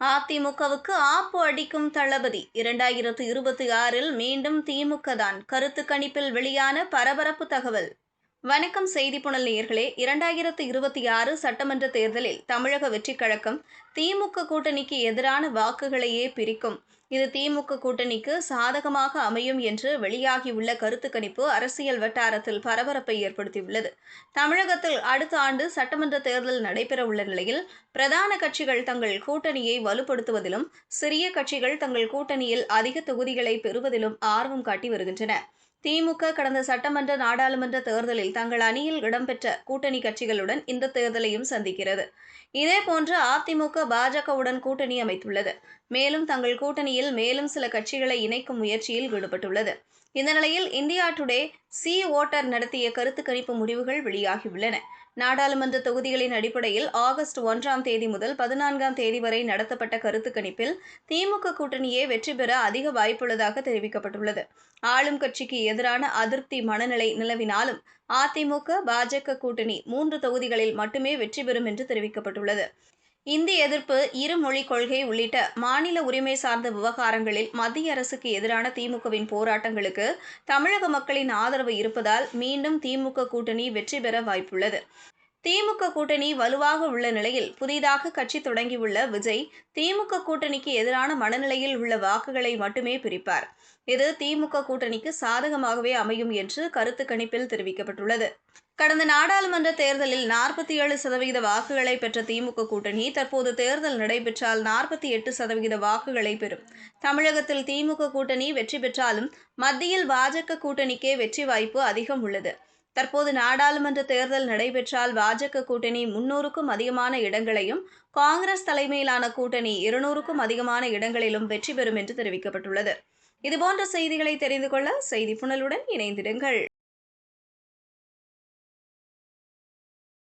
அதிமுகவுக்கு ஆப்பு அடிக்கும் தளபதி. இரண்டாயிரத்து இருபத்தி ஆறில் மீண்டும் திமுக தான் கருத்து கணிப்பில் வெளியான பரபரப்பு தகவல். வணக்கம் செய்தி புனல் நேயர்களே. இரண்டாயிரத்து இருபத்தி ஆறு சட்டமன்ற தேர்தலில் தமிழக வெற்றிக் கழகம் திமுக கூட்டணிக்கு எதிரான வாக்குகளையே பிரிக்கும். இது திமுக கூட்டணிக்கு சாதகமாக அமையும் என்று வெளியாகியுள்ள கருத்து கணிப்பு அரசியல் வட்டாரத்தில் பரபரப்பை ஏற்படுத்தியுள்ளது. தமிழகத்தில் அடுத்த ஆண்டு சட்டமன்ற தேர்தல் நடைபெறவுள்ள நிலையில் பிரதான கட்சிகள் தங்கள் கூட்டணியை வலுப்படுத்துவதிலும் சிறிய கட்சிகள் தங்கள் கூட்டணியில் அதிக தொகுதிகளை பெறுவதிலும் ஆர்வம் காட்டி வருகின்றன. திமுக கடந்த சட்டமன்ற நாடாளுமன்ற தேர்தலில் தங்கள் அணியில் இடம்பெற்ற கூட்டணி கட்சிகளுடன் இந்த தேர்தலையும் சந்திக்கிறது. இதேபோன்று அதிமுக பாஜகவுடன் கூட்டணி அமைத்துள்ளது. மேலும் தங்கள் கூட்டணியில் மேலும் சில கட்சிகளை இணைக்கும் முயற்சியில் ஈடுபட்டுள்ளது. இந்த நிலையில் இந்தியா டுடே சி ஓட்டர் நடத்திய கருத்து கணிப்பு முடிவுகள் வெளியாகியுள்ளன. நாடாளுமன்ற தொகுதிகளின் அடிப்படையில் ஆகஸ்ட் ஒன்றாம் தேதி முதல் பதினான்காம் தேதி வரை நடத்தப்பட்ட கருத்து கணிப்பில் திமுக கூட்டணியே வெற்றி பெற அதிக வாய்ப்புள்ளதாக தெரிவிக்கப்பட்டுள்ளது. ஆளும் கட்சிக்கு எதிரான அதிருப்தி மனநிலை நிலவினாலும் அதிமுக பாஜக கூட்டணி மூன்று தொகுதிகளில் மட்டுமே வெற்றி பெறும் என்று தெரிவிக்கப்பட்டுள்ளது. இந்தி எதிர்ப்பு இருமொழிக் கொள்கை உள்ளிட்ட மாநில உரிமை சார்ந்த விவகாரங்களில் மத்திய அரசுக்கு எதிரான திமுகவின் போராட்டங்களுக்கு தமிழக மக்களின் ஆதரவு இருப்பதால் மீண்டும் திமுக கூட்டணி வெற்றி பெற வாய்ப்புள்ளது. திமுக கூட்டணி வலுவாக உள்ள நிலையில் புதிதாக கட்சி தொடங்கியுள்ள விஜய் திமுக கூட்டணிக்கு எதிரான மனநிலையில் உள்ள வாக்குகளை மட்டுமே பிரிப்பார். இது திமுக கூட்டணிக்கு சாதகமாகவே அமையும் என்று கருத்து கணிப்பில் தெரிவிக்கப்பட்டுள்ளது. கடந்த நாடாளுமன்ற தேர்தலில் நாற்பத்தி ஏழு சதவீத வாக்குகளை பெற்ற திமுக கூட்டணி தற்போது தேர்தல் நடைபெற்றால் நாற்பத்தி எட்டு சதவீத வாக்குகளை பெறும். தமிழகத்தில் திமுக கூட்டணி வெற்றி பெற்றாலும் மத்தியில் பாஜக கூட்டணிக்கே வெற்றி வாய்ப்பு அதிகம் உள்ளது. தற்போது நாடாளுமன்ற தேர்தல் நடைபெற்றால் பாஜக கூட்டணி முன்னூறுக்கும் அதிகமான இடங்களையும் காங்கிரஸ் தலைமையிலான கூட்டணி இருநூறுக்கும் அதிகமான இடங்களிலும் வெற்றி பெறும் என்று தெரிவிக்கப்பட்டுள்ளது. இதுபோன்ற செய்திகளை தெரிந்து கொள்ள செய்தி புனலுடன் இணைந்திடுங்கள்.